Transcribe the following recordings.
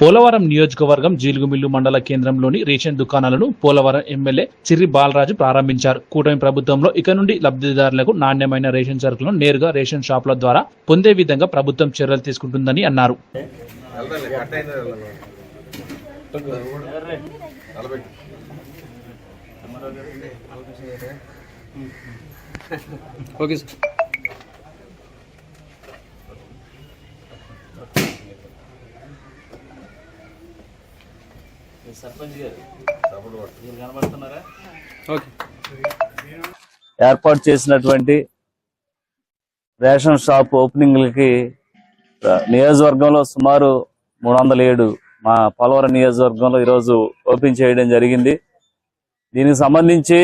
పోలవరం నియోజకవర్గం జీలుగుమిల్లు మండల కేంద్రంలోని రేషన్ దుకాణాలను పోలవరం ఎమ్మెల్యే చిర్రి బాలరాజు ప్రారంభించారు. కూటమి ప్రభుత్వంలో ఇక నుండి లబ్ధిదారులకు నాణ్యమైన రేషన్ సరుకులను నేరుగా రేషన్ షాపుల ద్వారా పొందే విధంగా ప్రభుత్వం చర్యలు తీసుకుంటుందని అన్నారు. Okay sir. సర్పంచ్ గారు. మీరు కనబడుతున్నారా? ఓకే. ఏర్పాటు చేసినటువంటి రేషన్ షాప్ ఓపెనింగ్లకి నియోజకవర్గంలో సుమారు మూడు వందల ఏడు మా పోలవరం నియోజకవర్గంలో ఈరోజు ఓపెన్ చేయడం జరిగింది. దీనికి సంబంధించి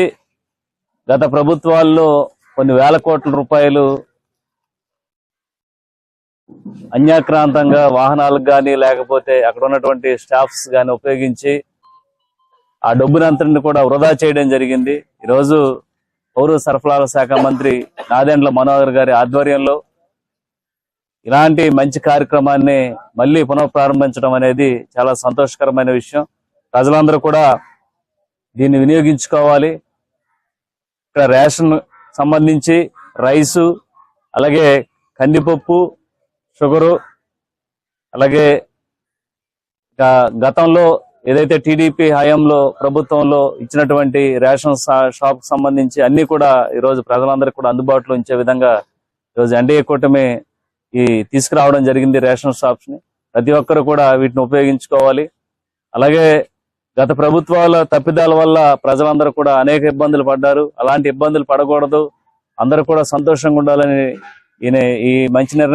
గత ప్రభుత్వాల్లో కొన్ని వేల కోట్ల రూపాయలు అన్యాక్రాంతంగా వాహనాలకు కానీ లేకపోతే అక్కడ ఉన్నటువంటి స్టాఫ్స్ కానీ ఉపయోగించి ఆ డబ్బునంతటిని కూడా వృధా చేయడం జరిగింది. ఈరోజు పౌర సరఫరాల శాఖ మంత్రి నాదెండ్ల మనోహర్ గారి ఆధ్వర్యంలో ఇలాంటి మంచి కార్యక్రమాన్ని మళ్ళీ పునఃప్రారంభించడం అనేది చాలా సంతోషకరమైన విషయం. ప్రజలందరూ కూడా దీన్ని వినియోగించుకోవాలి. ఇక్కడ రేషన్ సంబంధించి రైసు అలాగే కందిపప్పు షుగరు అలాగే గతంలో ఏదైతే టీడీపీ హయాంలో ప్రభుత్వంలో ఇచ్చినటువంటి రేషన్ షాప్కి సంబంధించి అన్ని కూడా ఈరోజు ప్రజలందరికీ కూడా అందుబాటులో ఉంచే విధంగా ఈరోజు ఎన్డీఏ కూటమి ఈ తీసుకురావడం జరిగింది రేషన్ షాప్స్ని ప్రతి ఒక్కరు కూడా వీటిని ఉపయోగించుకోవాలి. అలాగే గత ప్రభుత్వాల తప్పిదాల వల్ల ప్రజలందరూ కూడా అనేక ఇబ్బందులు పడ్డారు. అలాంటి ఇబ్బందులు పడకూడదు. అందరూ కూడా సంతోషంగా ఉండాలని ఈయన ఈ మంచి నిర్ణయం